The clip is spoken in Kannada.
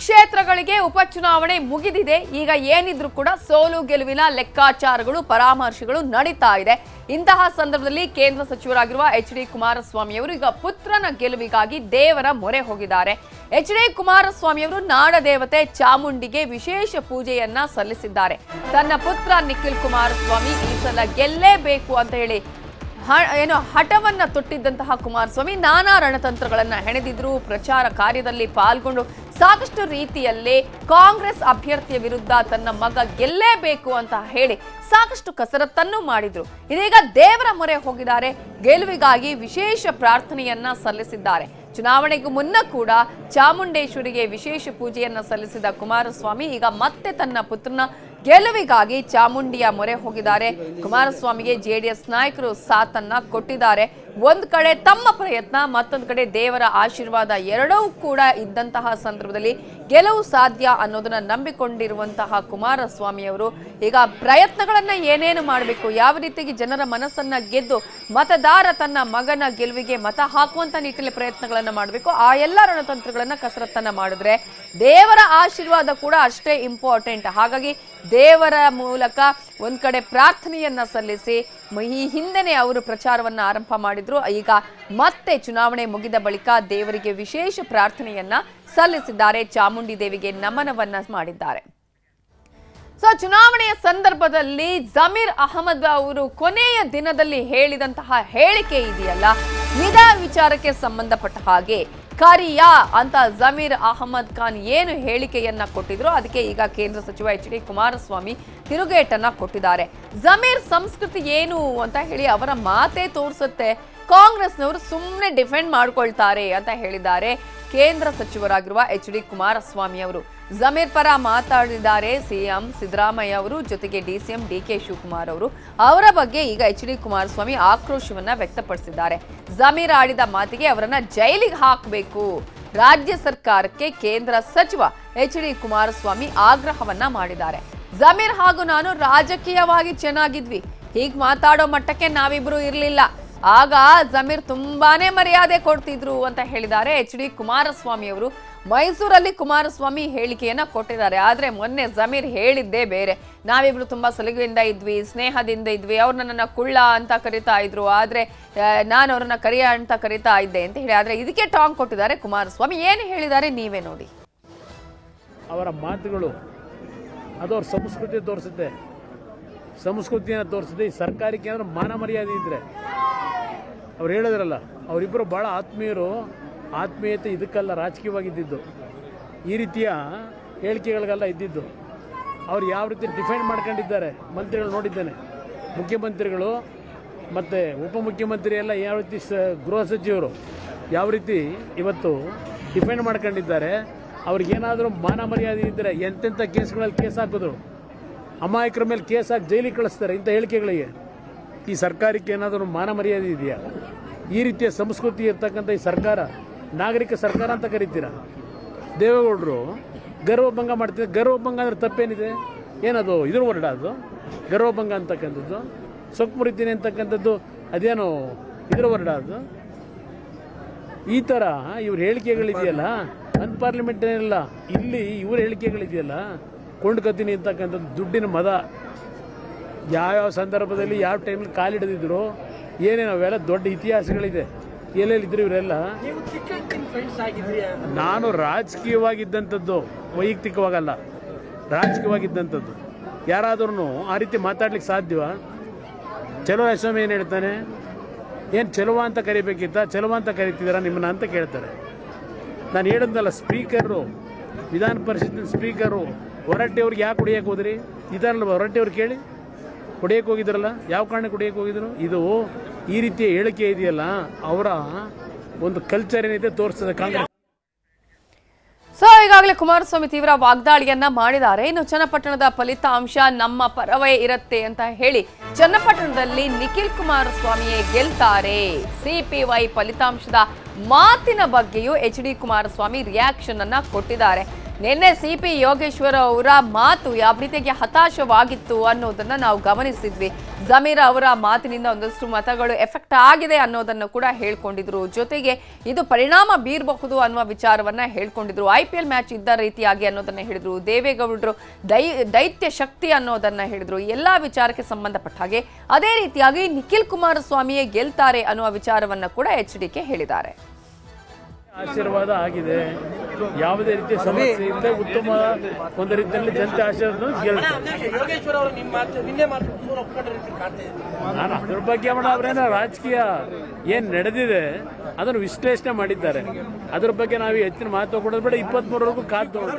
ಕ್ಷೇತ್ರಗಳಿಗೆ ಉಪಚುನಾವಣೆ ಮುಗಿದಿದೆ. ಈಗ ಏನಿದ್ರೂ ಕೂಡ ಸೋಲು ಗೆಲುವಿನ ಲೆಕ್ಕಾಚಾರಗಳು, ಪರಾಮರ್ಶೆಗಳು ನಡೀತಾ ಇದೆ. ಇಂತಹ ಸಂದರ್ಭದಲ್ಲಿ ಕೇಂದ್ರ ಸಚಿವರಾಗಿರುವ ಎಚ್ ಡಿ ಕುಮಾರಸ್ವಾಮಿ ಅವರು ಈಗ ಪುತ್ರನ ಗೆಲುವಿಗಾಗಿ ದೇವರ ಮೊರೆ ಹೋಗಿದ್ದಾರೆ. ಎಚ್ ಡಿ ಕುಮಾರಸ್ವಾಮಿಯವರು ನಾಡ ದೇವತೆ ಚಾಮುಂಡಿಗೆ ವಿಶೇಷ ಪೂಜೆಯನ್ನ ಸಲ್ಲಿಸಿದ್ದಾರೆ. ತನ್ನ ಪುತ್ರ ನಿಖಿಲ್ ಕುಮಾರಸ್ವಾಮಿ ಈ ಸಲ ಗೆಲ್ಲೇಬೇಕು ಅಂತ ಹೇಳಿ ಏನು ಹಠವನ್ನ ತೊಟ್ಟಿದ್ದಂತಹ ಕುಮಾರಸ್ವಾಮಿ ನಾನಾ ರಣತಂತ್ರಗಳನ್ನ ಹೆಣೆದಿದ್ರು, ಪ್ರಚಾರ ಕಾರ್ಯದಲ್ಲಿ ಪಾಲ್ಗೊಂಡು ಸಾಕಷ್ಟು ರೀತಿಯಲ್ಲಿ ಕಾಂಗ್ರೆಸ್ ಅಭ್ಯರ್ಥಿಯ ವಿರುದ್ಧ ತನ್ನ ಮಗ ಗೆಲ್ಲೇಬೇಕು ಅಂತ ಹೇಳಿ ಸಾಕಷ್ಟು ಕಸರತ್ತನ್ನು ಮಾಡಿದ್ರು. ಇದೀಗ ದೇವರ ಮೊರೆ ಹೋಗಿದ್ದಾರೆ. ಗೆಲುವಿಗಾಗಿ ವಿಶೇಷ ಪ್ರಾರ್ಥನೆಯನ್ನ ಸಲ್ಲಿಸಿದ್ದಾರೆ. ಚುನಾವಣೆಗೂ ಮುನ್ನ ಕೂಡ ಚಾಮುಂಡೇಶ್ವರಿಗೆ ವಿಶೇಷ ಪೂಜೆಯನ್ನ ಸಲ್ಲಿಸಿದ ಕುಮಾರಸ್ವಾಮಿ ಈಗ ಮತ್ತೆ ತನ್ನ ಪುತ್ರನ ಗೆಲುವಿಗಾಗಿ ಚಾಮುಂಡಿಯ ಮೊರೆ ಹೋಗಿದ್ದಾರೆ. ಕುಮಾರಸ್ವಾಮಿಗೆ ಜೆಡಿಎಸ್ ನಾಯಕರು ಸಾಥನ್ನ ಕೊಟ್ಟಿದ್ದಾರೆ. ಒಂದ್ ಕಡೆ ತಮ್ಮ ಪ್ರಯತ್ನ, ಮತ್ತೊಂದು ಕಡೆ ದೇವರ ಆಶೀರ್ವಾದ ಎರಡೂ ಕೂಡ ಇದ್ದಂತಹ ಸಂದರ್ಭದಲ್ಲಿ ಗೆಲುವು ಸಾಧ್ಯ ಅನ್ನೋದನ್ನ ನಂಬಿಕೊಂಡಿರುವಂತಹ ಕುಮಾರಸ್ವಾಮಿ ಅವರು ಈಗ ಪ್ರಯತ್ನಗಳನ್ನ ಏನೇನು ಮಾಡಬೇಕು? ಯಾವ ರೀತಿಗೆ ಜನರ ಮನಸ್ಸನ್ನ ಗೆದ್ದು ಮತದಾರ ತನ್ನ ಮಗನ ಗೆಲುವಿಗೆ ಮತ ಹಾಕುವಂತ ನಿಟ್ಟಿನಲ್ಲಿ ಪ್ರಯತ್ನಗಳನ್ನ ಮಾಡಬೇಕು? ಆ ಎಲ್ಲ ರಣತಂತ್ರಗಳನ್ನ ಕಸರತ್ತನ್ನ ಮಾಡಿದ್ರೆ ದೇವರ ಆಶೀರ್ವಾದ ಕೂಡ ಅಷ್ಟೇ ಇಂಪಾರ್ಟೆಂಟ್ ಹಾಗಾಗಿ ದೇವರ ಮೂಲಕ ಒಂದ್ ಕಡೆ ಪ್ರಾರ್ಥನೆಯನ್ನ ಸಲ್ಲಿಸಿ ಈ ಹಿಂದೆನೆ ಅವರು ಪ್ರಚಾರವನ್ನು ಆರಂಭ ಮಾಡಿದ್ರು. ಈಗ ಮತ್ತೆ ಚುನಾವಣೆ ಮುಗಿದ ಬಳಿಕ ದೇವರಿಗೆ ವಿಶೇಷ ಪ್ರಾರ್ಥನೆಯನ್ನ ಸಲ್ಲಿಸಿದ್ದಾರೆ. ಚಾಮುಂಡಿ ದೇವಿಗೆ ನಮನವನ್ನ ಮಾಡಿದ್ದಾರೆ. ಸೊ, ಚುನಾವಣೆಯ ಸಂದರ್ಭದಲ್ಲಿ ಜಮೀರ್ ಅಹಮದ್ ಅವರು ಕೊನೆಯ ದಿನದಲ್ಲಿ ಹೇಳಿದಂತಹ ಹೇಳಿಕೆ ಇದೆಯಲ್ಲ? ನಿಧ ವಿಚಾರಕ್ಕೆ ಸಂಬಂಧಪಟ್ಟ ಹಾಗೆ ಕರಿಯಾ ಅಂತ ಜಮೀರ್ ಅಹಮದ್ ಖಾನ್ ಏನು ಹೇಳಿಕೆಯನ್ನ ಕೊಟ್ಟಿದ್ರು? ಅದಕ್ಕೆ ಈಗ ಕೇಂದ್ರ ಸಚಿವ ಎಚ್ ಡಿ ಕುಮಾರಸ್ವಾಮಿ ತಿರುಗೇಟನ್ನ ಕೊಟ್ಟಿದ್ದಾರೆ. ಜಮೀರ್ ಸಂಸ್ಕೃತಿ ಏನು ಅಂತ ಹೇಳಿ ಅವರ ಮಾತೇ ತೋರಿಸುತ್ತೆ. ಕಾಂಗ್ರೆಸ್ನವರು ಸುಮ್ಮನೆ ಡಿಫೆಂಡ್ ಮಾಡ್ಕೊಳ್ತಾರೆ ಅಂತ ಹೇಳಿದ್ದಾರೆ ಕೇಂದ್ರ ಸಚಿವರಾಗಿರುವ ಎಚ್ ಡಿ ಕುಮಾರಸ್ವಾಮಿ ಅವರು. ಜಮೀರ್ ಪರ ಮಾತಾಡಿದ್ದಾರೆ ಸಿಎಂ ಸಿದ್ದರಾಮಯ್ಯ ಅವರು, ಜೊತೆಗೆ ಡಿಸಿಎಂ ಡಿ ಕೆ ಶಿವಕುಮಾರ್ ಅವರು. ಅವರ ಬಗ್ಗೆ ಈಗ ಎಚ್ ಡಿ ಕುಮಾರಸ್ವಾಮಿ ಆಕ್ರೋಶವನ್ನ ವ್ಯಕ್ತಪಡಿಸಿದ್ದಾರೆ. ಜಮೀರ್ ಆಡಿದ ಮಾತಿಗೆ ಅವರನ್ನ ಜೈಲಿಗೆ ಹಾಕಬೇಕು. ರಾಜ್ಯ ಸರ್ಕಾರಕ್ಕೆ ಕೇಂದ್ರ ಸಚಿವ ಎಚ್ ಡಿ ಕುಮಾರಸ್ವಾಮಿ ಆಗ್ರಹವನ್ನ ಮಾಡಿದ್ದಾರೆ. ಜಮೀರ್ ಹಾಗೂ ನಾನು ರಾಜಕೀಯವಾಗಿ ಚೆನ್ನಾಗಿದ್ವಿ. ಹೀಗ್ ಮಾತಾಡೋ ಮಟ್ಟಕ್ಕೆ ನಾವಿಬ್ರು ಇರಲಿಲ್ಲ. ಆಗ ಜಮೀರ್ ತುಂಬಾನೇ ಮರ್ಯಾದೆ ಕೊಡ್ತಿದ್ರು ಅಂತ ಹೇಳಿದ್ದಾರೆ ಎಚ್ ಡಿ ಕುಮಾರಸ್ವಾಮಿ ಅವರು. ಮೈಸೂರಲ್ಲಿ ಕುಮಾರಸ್ವಾಮಿ ಹೇಳಿಕೆಯನ್ನ ಕೊಟ್ಟಿದ್ದಾರೆ. ಆದ್ರೆ ಮೊನ್ನೆ ಜಮೀರ್ ಹೇಳಿದ್ದೇ ಬೇರೆ. ನಾವಿಬ್ರು ತುಂಬಾ ಸಲಿಗೆಯಿಂದ ಇದ್ವಿ, ಸ್ನೇಹದಿಂದ ಇದ್ವಿ, ಅವ್ರು ನನ್ನನ್ನು ಕುಳ್ಳ ಅಂತ ಕರಿತಾ ಇದ್ರು. ಆದ್ರೆ ನಾನು ಅವ್ರನ್ನ ಕರಿಯ ಅಂತ ಕರಿತಾ ಇದ್ದೆ ಅಂತ ಹೇಳಿ. ಆದ್ರೆ ಇದಕ್ಕೆ ಟಾಂಗ್ ಕೊಟ್ಟಿದ್ದಾರೆ ಕುಮಾರಸ್ವಾಮಿ. ಏನು ಹೇಳಿದ್ದಾರೆ ನೀವೇ ನೋಡಿ. ಅವರ ಮಾತುಗಳು, ಅದು ಅವ್ರ ಸಂಸ್ಕೃತಿ ತೋರಿಸುತ್ತೆ. ಸಂಸ್ಕೃತಿಯನ್ನು ತೋರಿಸುತ್ತೆ. ಈ ಸರ್ಕಾರಕ್ಕೆ ಏನಾದ್ರು ಮಾನ ಮರ್ಯಾದೆ ಇದ್ರೆ, ಅವ್ರು ಹೇಳಿದ್ರಲ್ಲ ಅವರಿಬ್ಬರು ಭಾಳ ಆತ್ಮೀಯರು ಆತ್ಮೀಯತೆ ಇದಕ್ಕಲ್ಲ ರಾಜಕೀಯವಾಗಿದ್ದಿದ್ದು. ಈ ರೀತಿಯ ಹೇಳಿಕೆಗಳಿಗೆಲ್ಲ ಇದ್ದಿದ್ದು. ಅವ್ರು ಯಾವ ರೀತಿ ಡಿಫೈನ್ ಮಾಡ್ಕೊಂಡಿದ್ದಾರೆ ಮಂತ್ರಿಗಳು ನೋಡಿದ್ದೇನೆ. ಮುಖ್ಯಮಂತ್ರಿಗಳು ಮತ್ತು ಉಪಮುಖ್ಯಮಂತ್ರಿ ಎಲ್ಲ ಯಾವ ರೀತಿ ಸ, ಗೃಹ ಸಚಿವರು ಯಾವ ರೀತಿ ಇವತ್ತು ಡಿಫೆಂಡ್ ಮಾಡ್ಕೊಂಡಿದ್ದಾರೆ. ಅವ್ರಿಗೇನಾದರೂ ಮಾನ ಮರ್ಯಾದೆ ಇದ್ದರೆ ಎಂತೆಂಥ ಕೇಸ್ಗಳಲ್ಲಿ ಕೇಸ್ ಹಾಕಿದ್ರು. ಅಮಾಯಕರ ಮೇಲೆ ಕೇಸ್ ಹಾಕಿ ಜೈಲಿಗೆ ಕಳಿಸ್ತಾರೆ ಇಂಥ ಹೇಳಿಕೆಗಳಿಗೆ. ಈ ಸರ್ಕಾರಕ್ಕೆ ಏನಾದರೂ ಮಾನ ಮರ್ಯಾದೆ ಇದೆಯಾ? ಈ ರೀತಿಯ ಸಂಸ್ಕೃತಿ ಇರ್ತಕ್ಕಂಥ ಈ ಸರ್ಕಾರ ನಾಗರಿಕ ಸರ್ಕಾರ ಅಂತ ಕರಿತೀರಾ? ದೇವೇಗೌಡರು ಗರ್ವಭಂಗ ಮಾಡ್ತಿದ್ದಾರೆ ಗರ್ವಭಂಗ ಅಂದ್ರೆ ತಪ್ಪೇನಿದೆ? ಏನದು? ಇದ್ರ ವರ್ಡ ಅದು? ಗರ್ವಭಂಗ ಅಂತಕ್ಕಂಥದ್ದು? ಸೊಕ್ಕು ಮುರಿತೀನಿ ಅಂತಕ್ಕಂಥದ್ದು ಅದೇನು ಇದ್ರ ವರ್ಡ ಅದು? ಈ ಥರ ಇವ್ರ ಹೇಳಿಕೆಗಳಿದೆಯಲ್ಲ? ಅನ್ಪಾರ್ಲಿಮೆಂಟ್ ಏನಿಲ್ಲ. ಇಲ್ಲಿ ಇವ್ರ ಹೇಳಿಕೆಗಳಿದೆಯಲ್ಲ? ಕೊಂಡ್ಕತ್ತೀನಿ ಅಂತಕ್ಕಂಥದ್ದು ದುಡ್ಡಿನ ಮದ. ಯಾವ್ಯಾವ ಸಂದರ್ಭದಲ್ಲಿ, ಯಾವ ಟೈಮಲ್ಲಿ ಕಾಲಿಡದಿದ್ರು, ಏನೇನು ಅವೆಲ್ಲ ದೊಡ್ಡ ಇತಿಹಾಸಗಳಿದೆ. ಎಲ್ಲೆಲ್ಲಿದ್ರು ಇವರೆಲ್ಲ? ನಾನು ರಾಜಕೀಯವಾಗಿದ್ದಂಥದ್ದು ವೈಯಕ್ತಿಕವಾಗಲ್ಲ. ರಾಜಕೀಯವಾಗಿದ್ದಂಥದ್ದು. ಯಾರಾದ್ರೂ ಆ ರೀತಿ ಮಾತಾಡ್ಲಿಕ್ಕೆ ಸಾಧ್ಯವ ಚಲೋ ಯಶೋಮಿ ಏನು ಹೇಳ್ತಾನೆ? ಏನು ಚಲುವ ಅಂತ ಕರಿಬೇಕಿತ್ತ? ಚಲುವ ಅಂತ ಕರಿತಿದ್ದೀರಾ ನಿಮ್ಮನ್ನ ಅಂತ ಕೇಳ್ತಾರೆ. ನಾನು ಹೇಳಿದ್ನಲ್ಲ ಸ್ಪೀಕರು ವಿಧಾನ ಪರಿಷತ್ತಿನ ಸ್ಪೀಕರು ಹೊರಟ್ಟಿಯವ್ರಿಗೆ ಯಾಕೆ ಹೊಡಿಯಕ್ಕೆ ಹೋದ್ರಿ? ಇದಾರಲ್ಲ ಹೊರಟ್ಟಿಯವ್ರು ಕೇಳಿ? ಹೊಡಿಯಕ್ಕೆ ಹೋಗಿದ್ರಲ್ಲ? ಯಾವ ಕಾರಣಕ್ಕೆ ಹೊಡಿಯಕ್ಕೆ ಹೋಗಿದ್ರು? ಇದು ಈ ರೀತಿಯ ಹೇಳಿಕೆ ಇದೆಯಲ್ಲ, ಅವರ ಒಂದು ಕಲ್ಚರ್ ಏನಿದೆ ತೋರಿಸ್ತದೆ ಕಾಂಗ್ರೆಸ್. ಸೊ ಈಗಾಗಲೇ ಕುಮಾರಸ್ವಾಮಿ ತೀವ್ರ ವಾಗ್ದಾಳಿಯನ್ನ ಮಾಡಿದ್ದಾರೆ. ಇನ್ನು ಚನ್ನಪಟ್ಟಣದ ಫಲಿತಾಂಶ ನಮ್ಮ ಪರವೇ ಇರುತ್ತೆ ಅಂತ ಹೇಳಿ ಚನ್ನಪಟ್ಟಣದಲ್ಲಿ ನಿಖಿಲ್ ಕುಮಾರಸ್ವಾಮಿಯೇ ಗೆಲ್ತಾರೆ. ಸಿಪಿವೈ ಫಲಿತಾಂಶದ ಮಾತಿನ ಬಗ್ಗೆಯೂ ಎಚ್ ಡಿ ಕುಮಾರಸ್ವಾಮಿ ರಿಯಾಕ್ಷನ್ ಅನ್ನ ಕೊಟ್ಟಿದ್ದಾರೆ. ನಿನ್ನೆ ಸಿ ಪಿ ಯೋಗೇಶ್ವರ ಅವರ ಮಾತು ಯಾವ ರೀತಿಯಾಗಿ ಹತಾಶವಾಗಿತ್ತು ಅನ್ನೋದನ್ನ ನಾವು ಗಮನಿಸಿದ್ವಿ ಜಮೀರ್ ಅವರ ಮಾತಿನಿಂದ ಒಂದಷ್ಟು ಮತಗಳು ಎಫೆಕ್ಟ್ ಆಗಿದೆ ಅನ್ನೋದನ್ನು ಕೂಡ ಹೇಳ್ಕೊಂಡಿದ್ರು. ಜೊತೆಗೆ ಇದು ಪರಿಣಾಮ ಬೀರಬಹುದು ಅನ್ನುವ ವಿಚಾರವನ್ನ ಹೇಳ್ಕೊಂಡಿದ್ರು. ಐ ಪಿ ಎಲ್ ಮ್ಯಾಚ್ ಇದ್ದ ರೀತಿಯಾಗಿ ಅನ್ನೋದನ್ನ ಹೇಳಿದ್ರು. ದೇವೇಗೌಡರು ದೈ, ದೈತ್ಯ ಶಕ್ತಿ ಅನ್ನೋದನ್ನ ಹೇಳಿದ್ರು. ಎಲ್ಲಾ ವಿಚಾರಕ್ಕೆ ಸಂಬಂಧಪಟ್ಟ ಹಾಗೆ ಅದೇ ರೀತಿಯಾಗಿ ನಿಖಿಲ್ ಕುಮಾರಸ್ವಾಮಿಯೇ ಗೆಲ್ತಾರೆ ಅನ್ನುವ ವಿಚಾರವನ್ನ ಕೂಡ ಎಚ್ ಡಿ ಕೆ ಹೇಳಿದ್ದಾರೆ. ಆಶೀರ್ವಾದ ಆಗಿದೆ. ಯಾವುದೇ ರೀತಿಯ ಸಮಸ್ಯೆ ಇಲ್ಲದೆ ಉತ್ತಮ ಒಂದು ರೀತಿಯಲ್ಲಿ ಜನತೆ ಆಶೀರ್ವಾದ ಯೋಗೇಶ್ವರ ಅವರು ನಿಮ್ಮ ಮಾತು ನಿನ್ನೆ ಮಾತು ನಾನು ಅದ್ರ ಬಗ್ಗೆ ಮೇಡಮ್ ಅವರೇನ ರಾಜಕೀಯ ಏನ್ ನಡೆದಿದೆ ಅದನ್ನು ವಿಶ್ಲೇಷಣೆ ಮಾಡಿದ್ದಾರೆ. ಅದ್ರ ಬಗ್ಗೆ ನಾವು ಹೆಚ್ಚಿನ ಮಾತು ಕೊಡೋದು ಬೇಡ ಇಪ್ಪತ್ಮೂರವರೆಗೂ ಕಾದು ನೋಡಿ